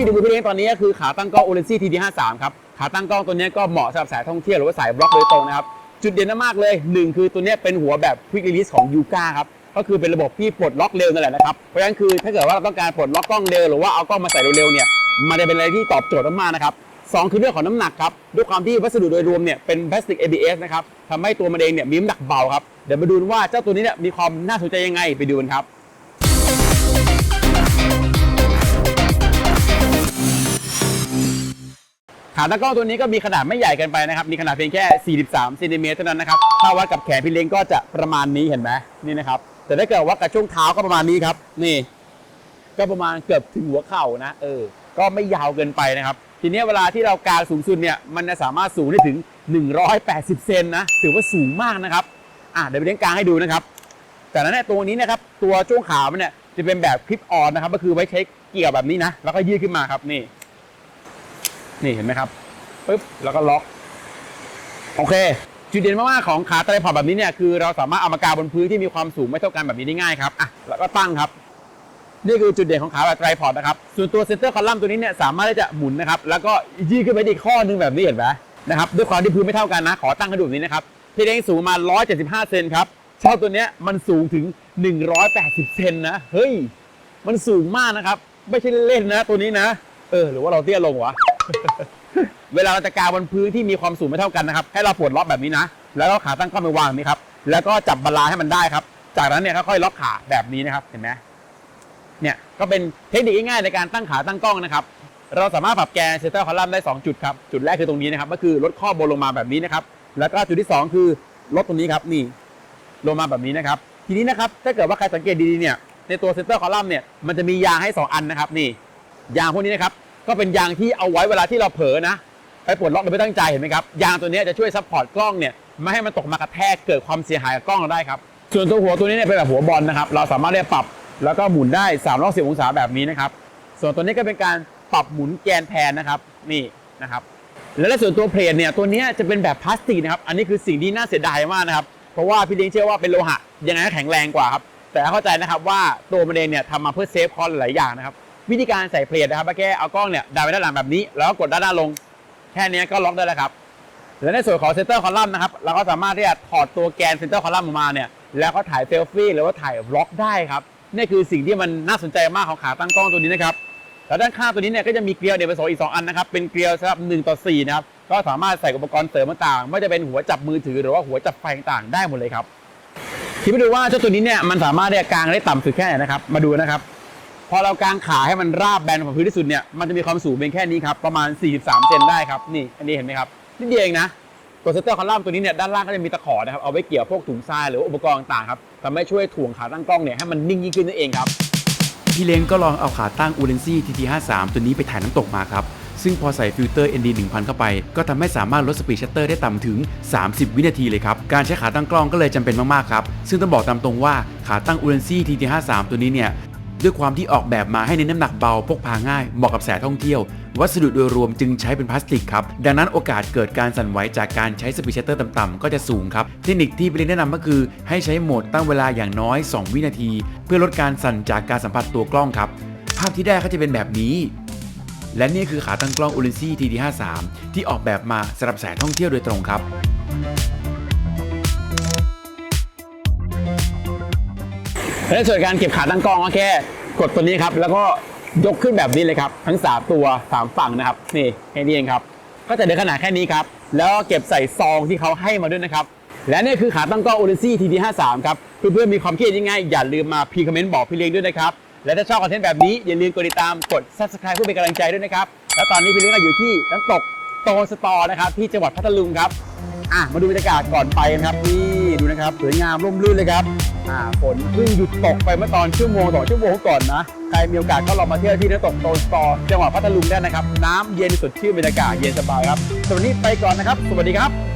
ที่ดูพี่เองตอนนี้ก็คือขาตั้งกล้อง o l e n z y TD53 ครับ ขาตั้งกล้องตัวนี้ก็เหมาะสำหรับสายท่องเที่ยวหรือว่าสายบล็อกโดยตรงนะครับ จุดเด่นมากเลยหนึ่งคือตัวนี้เป็นหัวแบบ Quick Release ของ Yuga ครับ ก็คือเป็นระบบที่ปลดล็อกเร็วนั่นแหละนะครับ เพราะฉะนั้นคือถ้าเกิดว่าเราต้องการปลดล็อกกล้องเร็วหรือว่าเอากล้องมาใส่เร็วๆเนี่ย มันจะเป็นอะไรที่ตอบโจทย์มากๆนะครับสองคือเรื่องของน้ำหนักครับ ด้วยความที่วัสดุโดยรวมเนี่ยเป็นพลาสติก ABS นะครับทำให้ตัวมันเองเนี่ยมีน้ำหนักเบาครับ เดี๋ยวมาดูว่าเจ้าตัวนี้เนี่ยมีความน่าสนใจยังไงไปดูกันครับ ขาตั้งกล้องตัวนี้ก็มีขนาดไม่ใหญ่เกินไปนะครับ มีขนาดเพียงแค่ 43เซนติเมตรเท่านั้นนะครับ ถ้าวัดกับแขนพี่เล้งก็จะประมาณนี้เห็นไหมนี่นะครับ แต่ถ้าเกิดวัดกับช่วงเท้าก็ประมาณนี้ครับ นี่ ก็ประมาณเกือบถึงหัวเข่านะ เออ ก็ไม่ยาวเกินไปนะครับ ทีนี้เวลาที่เรากางสูงสุดเนี่ย มันจะสามารถสูงได้ถึง 180 เซนนะ ถือว่าสูงมากนะครับ อะเดี๋ยวไปเลี้ยงกางให้ดูนะครับจากนั้นเนี่ยตัวนี้นะครับ ตัวช่วงขามันเนี่ยจะเป็นแบบคลิปออนนะครับ ก็คือไว้ใช้เกี่ยวแบบนี้นะ แล้วก็ยืดขึ้นมาครับนี่ นี่เห็นไหมครับปึ๊บแล้วก็ล็อก โอเค จุดเด่นมากๆของขาไตรพอร์ตแบบนี้เนี่ยคือเราสามารถเอามากาบนพื้นที่มีความสูงไม่เท่ากันแบบนี้ได้ง่ายครับอะแล้วก็ตั้งครับ นี่คือจุดเด่นของขาแบบไตรพอร์ตนะครับ ส่วนตัวเซนเตอร์คอลัมน์ตัวนี้เนี่ยสามารถที่จะหมุนนะครับ แล้วก็ยืดขึ้นไปอีกข้อหนึงแบบนี้เห็นไหมนะครับด้วยความที่พื้นไม่เท่ากันนะ ขอตั้งให้ดูแบนี้นะครับที่เด้งสูงมา 175 เซนครับเช่าตัวเนี้ยมันสูงถึง 180 เซนนะ เฮ้ย มันสูงมากนะครับ ไม่ใช่เล่นนะตัวนี้นะ เออ หรือว่าเราเตี้ยลงวะ เวลาเราจะกางบนพื้นที่มีความสูงไม่เท่ากันนะครับ ให้เราปลดล็อกแบบนี้นะ แล้วก็ขาตั้งกล้องไปวางแบบนี้ครับ แล้วก็จับบาลานให้มันได้ครับ จากนั้นเนี่ยค่อยๆล็อกขาแบบนี้นะครับ เห็นไหมเนี่ยก็เป็นเทคนิคง่ายๆในการตั้งขาตั้งกล้องนะครับ เราสามารถปรับแกนเซนเตอร์คอลัมน์ได้ 2 จุดครับ จุดแรกคือตรงนี้นะครับ ก็คือลดข้อบนลงมาแบบนี้นะครับ แล้วก็จุดที่ 2 คือลดตรงนี้ครับ นี่ ลงมาแบบนี้นะครับ ทีนี้นะครับ ถ้าเกิดว่าใครสังเกตดีๆเนี่ย ในตัวเซนเตอร์คอลัมน์เนี่ย มันจะมียางให้ 2 อันนะครับ นี่ ยางพวกนี้นะครับ ก็เป็นยางที่เอาไว้เวลาที่เราเผลอนะไปปลดล็อกโดยไม่ตั้งใจเห็นไหมครับยางตัวนี้จะช่วยซัพพอร์ตกล้องเนี่ยไม่ให้มันตกมากระแทกเกิดความเสียหายกับกล้องเราได้ครับส่วนตัวหัวตัวนี้เนี่ยเป็นแบบหัวบอลนะครับเราสามารถที่จะปรับแล้วก็หมุนได้3 6 0องศาแบบนี้นะครับส่วนตัวนี้ก็เป็นการปรับหมุนแกนแทนนะครับนี่นะครับแล้วส่วนตัวเพลทเนี่ยตัวนี้จะเป็นแบบพลาสติกนะครับอันนี้คือสิ่งที่น่าเสียดายมากนะครับเพราะว่าพี่เลี้ยงเชื่อว่าเป็นโลหะยังไงก็แข็งแรงกว่าครับแต่เข้าใจนะครับว่าตัวมันเองเนี่ยทำมาเพื่อเซฟคอสหลายอย่างนะครับ วิธีการใส่เพลทนะครับแค่เอากล้องเนี่ยดันไปด้านหลังแบบนี้ แล้วก็กดด้านหน้าลง แค่นี้ก็ล็อกได้แล้วครับและในส่วนของเซนเตอร์คอลัมน์นะครับเราก็สามารถที่จะถอดตัวแกนเซนเตอร์คอลัมน์ออกมาเนี่ยแล้วก็ถ่ายเซลฟี่หรือว่าถ่ายบล็อกได้ครับนี่คือสิ่งที่มันน่าสนใจมากของขาตั้งกล้องตัวนี้นะครับแล้วด้านข้างตัวนี้เนี่ยก็จะมีเกลียวเดนผสมอีก 2 อันนะครับเป็นเกลียวสำหรับ1ต่อ4นะครับก็สามารถใส่อุปกรณ์เสริมต่างๆไม่ว่าจะเป็นหัวจับมือถือหรือว่าหัวจับไฟต่างๆได้หมดเลยครับคิดไปดูว่าเจ้าตัวนี้เนี่ยมันสามารถที่จะกางได้ต่ำสุดแค่ไหนนะครับมาดูนะครับ พอเรากางขาให้มันราบแบนของพื้นที่สุดเนี่ยมันจะมีความสูงเป็นแค่นี้ครับประมาณ 43 เซนได้ครับนี่อันนี้เห็นไหมครับนิดเดียวเองนะตัวเซนเตอร์คอลัมน์ตัวนี้เนี่ยด้านล่างก็จะมีตะขอนะครับเอาไว้เกี่ยวพวกถุงทรายหรืออุปกรณ์ต่างๆครับทำให้ช่วยถ่วงขาตั้งกล้องเนี่ยให้มันนิ่งยิ่งขึ้นนั่นเองครับพี่เล้งก็ลองเอาขาตั้ง u l e n z y TT53 ตัวนี้ไปถ่ายน้ำตกมาครับ ซึ่งพอใส่ฟิลเตอร์ ND 1000 เข้าไป ก็ทำให้สามารถลดสปีดชัตเตอร์ได้ต่ำถึง 30 วินาทีเลยครับ การใช้ขาตั้งกล้องก็เลยจำเป็นมาก ๆ ครับ ซึ่งต้องบอกตามตรงว่าขาตั้ง u l e n z y TT53 ตัวนี้เนี่ย ด้วยความที่ออกแบบมาให้ในน้ำหนักเบาพกพาง่ายเหมาะกับสายท่องเที่ยว วัสดุโดยรวมจึงใช้เป็นพลาสติกครับ ดังนั้นโอกาสเกิดการสั่นไหวจากการใช้สปีดชัตเตอร์ต่ำๆก็จะสูงครับ เทคนิคที่พี่เล้งแนะนำก็คือให้ใช้โหมดตั้งเวลาอย่างน้อย 2 วินาที เพื่อลดการสั่นจากการสัมผัสตัวกล้องครับ ภาพที่ได้ก็จะเป็นแบบนี้และนี่คือขาตั้งกล้อง u l e n z y TD53 ที่ออกแบบมาสำหรับสายท่องเที่ยวโดยตรงครับและในส่วนการเก็บขาตั้งกล้องก็แค่ กดตัวนี้ครับ แล้วก็ยกขึ้นแบบนี้เลยครับ ทั้ง 3 ตัว 3 ฝั่งนะครับ นี่แค่นี้เองครับ ก็จะได้ขนาดแค่นี้ครับ แล้วเก็บใส่ซองที่เขาให้มาด้วยนะครับ และนี่คือขาตั้งกล้อง o l e n z y TD53 ครับ เพื่อนๆมีความคิดเห็นยังไง อย่าลืมมาพิคอมเมนต์บอกพี่เลี้ยงด้วยนะครับ และถ้าชอบคอนเทนต์แบบนี้อย่าลืมกดติดตาม กด subscribe เพื่อเป็นกำลังใจด้วยนะครับ แล้วตอนนี้พี่เลี้ยงก็อยู่ที่น้ำตกโตนสตอนะครับที่จังหวัดพัทลุงครับ อะมาดูบรรยากาศก่อนไปกันครับนี่ดูนะครับสวยงามร่มรื่นเลยครับ อ่าฝนเพิ่งหยุดตกไปเมื่อตอนชั่วโมงสองชั่วโมงก่อนนะใครมีโอกาสก็ลองมาเที่ยวที่น้ำตกโตนสตอจังหวัดพัทลุงได้นะครับ น้ำเย็นสดชื่นบรรยากาศเย็นสบายครับสำหรับวันนี้ไปก่อนนะครับ สวัสดีครับ